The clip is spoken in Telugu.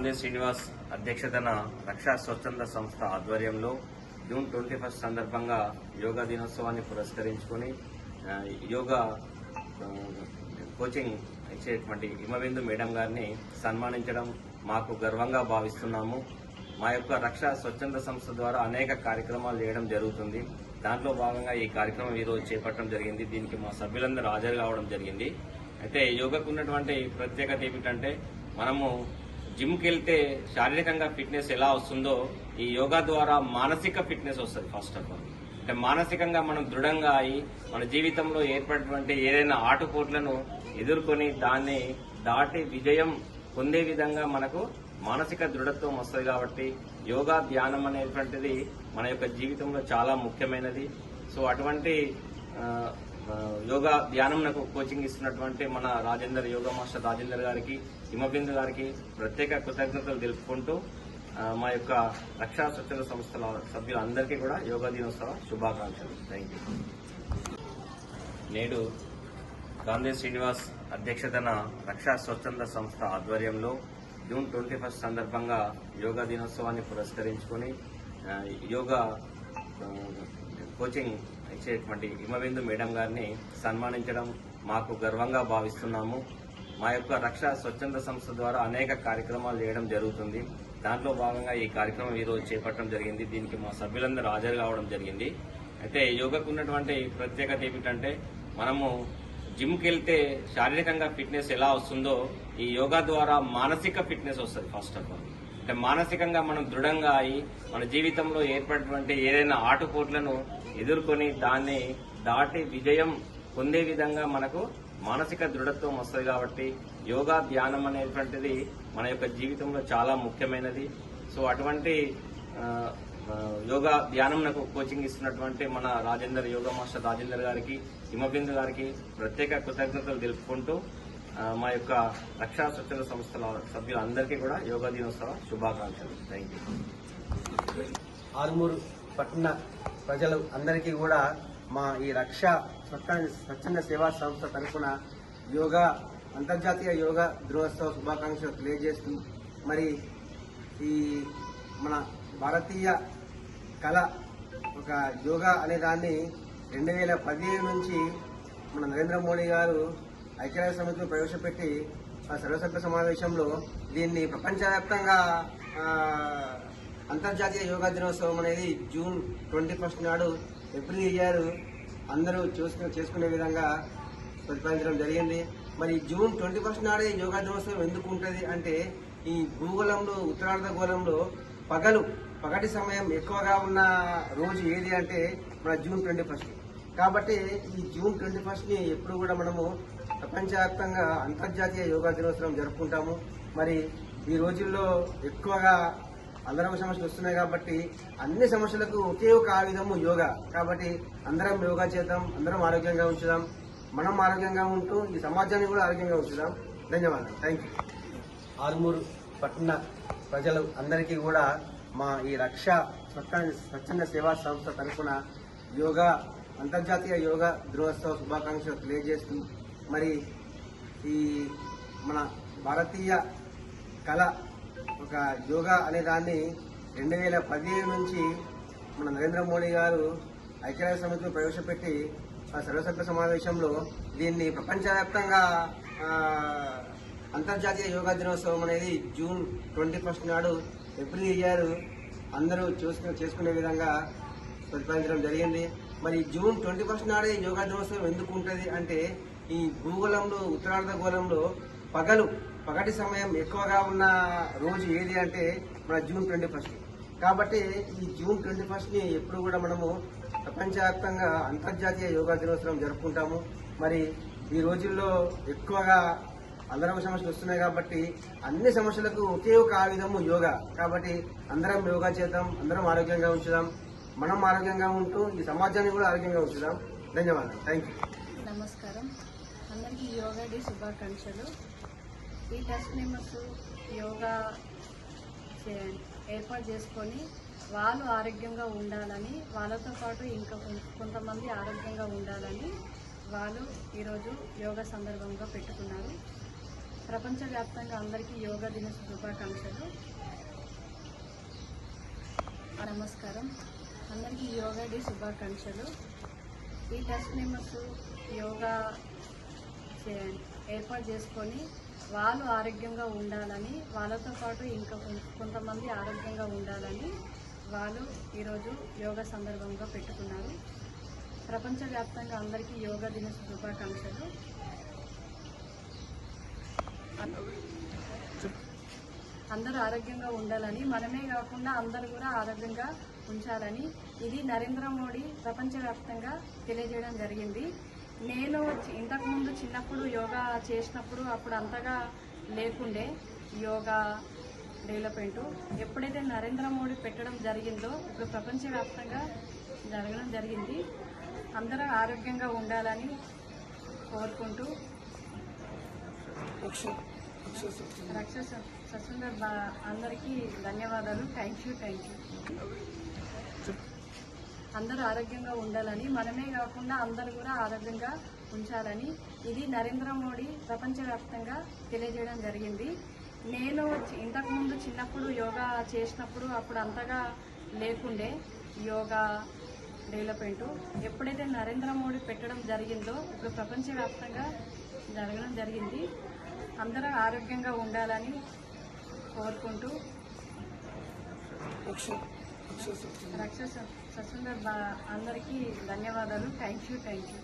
గాంధీ శ్రీనివాస్ అధ్యక్షతన రక్షా స్వచ్ఛంద సంస్థ ఆధ్వర్యంలో జూన్ ట్వంటీ ఫస్ట్ సందర్భంగా యోగా దినోత్సవాన్ని పురస్కరించుకొని యోగా కోచింగ్ ఇచ్చేటువంటి హిమవిందు మేడం గారిని సన్మానించడం మాకు గర్వంగా భావిస్తున్నాము. మా యొక్క రక్ష స్వచ్ఛంద సంస్థ ద్వారా అనేక కార్యక్రమాలు చేయడం జరుగుతుంది. దాంట్లో భాగంగా ఈ కార్యక్రమం ఈరోజు చేపట్టడం జరిగింది. దీనికి మా సభ్యులందరూ హాజరు కావడం జరిగింది. అయితే యోగాకు ఉన్నటువంటి ప్రత్యేకత ఏమిటంటే మనము జిమ్కి వెళ్తే శారీరకంగా ఫిట్నెస్ ఎలా వస్తుందో ఈ యోగా ద్వారా మానసిక ఫిట్నెస్ వస్తుంది ఫస్ట్ ఆఫ్ ఆల్. అంటే మానసికంగా మనం దృఢంగా అయి మన జీవితంలో ఏర్పడినటువంటి ఏదైనా ఆటుపోట్లను ఎదుర్కొని దాన్ని దాటి విజయం పొందే విధంగా మనకు మానసిక దృఢత్వం వస్తుంది కాబట్టి యోగా ధ్యానం అనేటువంటిది మన యొక్క జీవితంలో చాలా ముఖ్యమైనది. సో అటువంటి యోగా ధ్యానం నాకు కోచింగ్ ఇస్తున్నటువంటి మన రాజేందర్ యోగా మాస్టర్ రాజేందర్ గారికి హిమబిందు గారికి ప్రత్యేక కృతజ్ఞతలు తెలుపుకుంటూ మా యొక్క రక్షా స్వచ్ఛంద సంస్థల సభ్యులందరికీ కూడా యోగా దినోత్సవ శుభాకాంక్షలు. థ్యాంక్ యూ నేడు గాంధీ శ్రీనివాస్ అధ్యక్షతన రక్షా స్వచ్ఛంద సంస్థ ఆధ్వర్యంలో జూన్ ట్వంటీ ఫస్ట్ సందర్భంగా యోగా దినోత్సవాన్ని పురస్కరించుకొని యోగా కోచింగ్ ఇచ్చేటువంటి హిమవేందు మేడం గారిని సన్మానించడం మాకు గర్వంగా భావిస్తున్నాము. మా యొక్క రక్ష స్వచ్ఛంద సంస్థ ద్వారా అనేక కార్యక్రమాలు చేయడం జరుగుతుంది. దాంట్లో భాగంగా ఈ కార్యక్రమం ఈరోజు చేపట్టడం జరిగింది. దీనికి మా సభ్యులందరూ హాజరు కావడం జరిగింది. అయితే యోగాకు ఉన్నటువంటి ప్రత్యేకత ఏమిటంటే మనము జిమ్కి వెళ్తే శారీరకంగా ఫిట్నెస్ ఎలా వస్తుందో ఈ యోగా ద్వారా మానసిక ఫిట్నెస్ వస్తుంది ఫస్ట్ ఆఫ్ ఆల్ అంటే మానసికంగా మనం దృఢంగా అయి మన జీవితంలో ఏర్పడినటువంటి ఏదైనా ఆటుపోట్లను ఎదుర్కొని దాన్ని దాటి విజయం పొందే విధంగా మనకు మానసిక దృఢత్వం వస్తుంది కాబట్టి యోగా ధ్యానం అనేటువంటిది మన యొక్క జీవితంలో చాలా ముఖ్యమైనది. సో అటువంటి యోగా ధ్యానం నాకు కోచింగ్ ఇస్తున్నటువంటి మన రాజేందర్ యోగా మాస్టర్ రాజేందర్ గారికి హిమబిందు గారికి ప్రత్యేక కృతజ్ఞతలు తెలుపుకుంటూ మా యొక్క రక్షా స్వచ్ఛంద సంస్థల సభ్యులందరికీ కూడా యోగా దినోత్సవ శుభాకాంక్షలు. థ్యాంక్ యూ ఆర్మూరు పట్టణ ప్రజలు అందరికీ కూడా మా ఈ రక్ష స్వచ్ఛంద సేవా సంస్థ తరఫున యోగా అంతర్జాతీయ యోగా దినోత్సవ శుభాకాంక్షలు తెలియజేస్తూ మరి ఈ మన భారతీయ కళ ఒక యోగా అనే దాన్ని రెండు వేల పదిహేను నుంచి మన నరేంద్ర మోడీ గారు ఐక్యరాజ్య సమితిలో ప్రవేశపెట్టి ఆ సర్వసభ్య సమావేశంలో దీన్ని ప్రపంచవ్యాప్తంగా అంతర్జాతీయ యోగా దినోత్సవం అనేది జూన్ ట్వంటీ ఫస్ట్ నాడు ఎవ్రీ ఇయర్ అందరూ చూసుకుని చేసుకునే విధంగా ప్రతిపాదించడం జరిగింది. మరి జూన్ ట్వంటీ ఫస్ట్ నాడే యోగా దినోత్సవం ఎందుకు ఉంటుంది అంటే ఈ భూగోళంలో ఉత్తరార్ధ గోళంలో పగలు పగటి సమయం ఎక్కువగా ఉన్న రోజు ఏది అంటే మన జూన్ ట్వంటీ ఫస్ట్. కాబట్టి ఈ జూన్ ట్వంటీ ఫస్ట్ని ఎప్పుడు కూడా మనము ప్రపంచవ్యాప్తంగా అంతర్జాతీయ యోగా దినోత్సవం జరుపుకుంటాము. మరి ఈ రోజుల్లో ఎక్కువగా అందరం సమస్యలు వస్తున్నాయి కాబట్టి అన్ని సమస్యలకు ఒకే ఒక ఆయుధము యోగా. కాబట్టి అందరం యోగా చేద్దాం అందరం ఆరోగ్యంగా ఉంచుదాం మనం ఆరోగ్యంగా ఉంటూ ఈ సమాజాన్ని కూడా ఆరోగ్యంగా ఉంచుదాం. ధన్యవాదాలు. థ్యాంక్ యూ ఆర్మూరు పట్టణ ప్రజలు అందరికీ కూడా మా ఈ రక్ష స్వచ్ఛంద సేవా సంస్థ తరఫున యోగా అంతర్జాతీయ యోగా దినోత్సవ శుభాకాంక్షలు తెలియజేస్తూ మరి ఈ మన భారతీయ కళ ఒక యోగా అనే దాన్ని రెండు వేల పదిహేను నుంచి మన నరేంద్ర మోడీ గారు ఐక్యరాజ్య సమితిలో ప్రవేశపెట్టి ఆ సర్వసభ్య సమావేశంలో దీన్ని ప్రపంచవ్యాప్తంగా అంతర్జాతీయ యోగా దినోత్సవం అనేది జూన్ ట్వంటీ ఫస్ట్ నాడు ఎవ్రీ ఇయర్ అందరూ చూసుకుని చేసుకునే విధంగా ప్రతిపాదించడం జరిగింది. మరి జూన్ ట్వంటీ ఫస్ట్ నాడే యోగా దినోత్సవం ఎందుకు ఉంటుంది అంటే ఈ భూగోళంలో ఉత్తరార్ధ గోళంలో పగలు పగటి సమయం ఎక్కువగా ఉన్న రోజు ఏది అంటే మన జూన్ ట్వంటీ ఫస్ట్. కాబట్టి ఈ జూన్ ట్వంటీ ఫస్ట్ని ఎప్పుడు కూడా మనము ప్రపంచవ్యాప్తంగా అంతర్జాతీయ యోగా దినోత్సవం జరుపుకుంటాము. మరి ఈ రోజుల్లో ఎక్కువగా అందరం సమస్యలు వస్తున్నాయి కాబట్టి అన్ని సమస్యలకు ఒకే ఒక ఆయుధము యోగా. కాబట్టి అందరం యోగా చేద్దాం అందరం ఆరోగ్యంగా ఉంచుదాం మనం ఆరోగ్యంగా ఉంటూ ఈ సమాజాన్ని కూడా ఆరోగ్యంగా ఉంచుదాం. ధన్యవాదాలు. థ్యాంక్ యూ నమస్కారం. అందరికీ యోగా డే శుభాకాంక్షలు. ఈ టెస్ట్ మెంబర్స్ యోగా చే- ఏర్పాటు చేసుకొని వాళ్ళు ఆరోగ్యంగా ఉండాలని వాళ్ళతో పాటు ఇంకా కొంతమంది ఆరోగ్యంగా ఉండాలని వాళ్ళు ఈరోజు యోగా సందర్భంగా పెట్టుకున్నారు. ప్రపంచవ్యాప్తంగా అందరికీ యోగా దిన శుభాకాంక్షలు. నమస్కారం. అందరికీ యోగా డే శుభాకాంక్షలు. ఈ టెస్ట్ మెంబర్స్ యోగా ఏర్పాటు చేసుకొని వాళ్ళు ఆరోగ్యంగా ఉండాలని వాళ్ళతో పాటు ఇంకా కొంతమంది ఆరోగ్యంగా ఉండాలని వాళ్ళు ఈరోజు యోగా సందర్భంగా పెట్టుకున్నారు. ప్రపంచవ్యాప్తంగా అందరికీ యోగా దిన శుభాకాంక్షలు. అందరూ ఆరోగ్యంగా ఉండాలని మనమే కాకుండా అందరూ కూడా ఆరోగ్యంగా ఉంచాలని ఇది నరేంద్ర మోడీ ప్రపంచవ్యాప్తంగా తెలియజేయడం జరిగింది. నేను ఇంతకుముందు చిన్నప్పుడు యోగా చేసినప్పుడు అప్పుడు అంతగా లేకుండే యోగా డెవలప్మెంట్ ఎప్పుడైతే నరేంద్ర మోడీ పెట్టడం జరిగిందో ఇప్పుడు ప్రపంచవ్యాప్తంగా జరగడం జరిగింది అందరూ ఆరోగ్యంగా ఉండాలని కోరుకుంటూ రక్ష ససుందర్ బా- అందరికీ ధన్యవాదాలు థ్యాంక్ యూ థ్యాంక్ యూ అందరూ ఆరోగ్యంగా ఉండాలని మనమే కాకుండా అందరూ కూడా ఆరోగ్యంగా ఉంచాలని ఇది నరేంద్ర మోడీ ప్రపంచవ్యాప్తంగా తెలియజేయడం జరిగింది. నేను ఇంతకుముందు చిన్నప్పుడు యోగా చేసినప్పుడు అప్పుడు అంతగా లేకుండే యోగా డెవలప్మెంట్. ఎప్పుడైతే నరేంద్ర మోడీ పెట్టడం జరిగిందో ఇప్పుడు ప్రపంచవ్యాప్తంగా జరగడం జరిగింది. అందరూ ఆరోగ్యంగా ఉండాలని కోరుకుంటూ. రక్ష ససుందర్ బా- అందరికీ ధన్యవాదాలు థ్యాంక్ యూ థ్యాంక్ యూ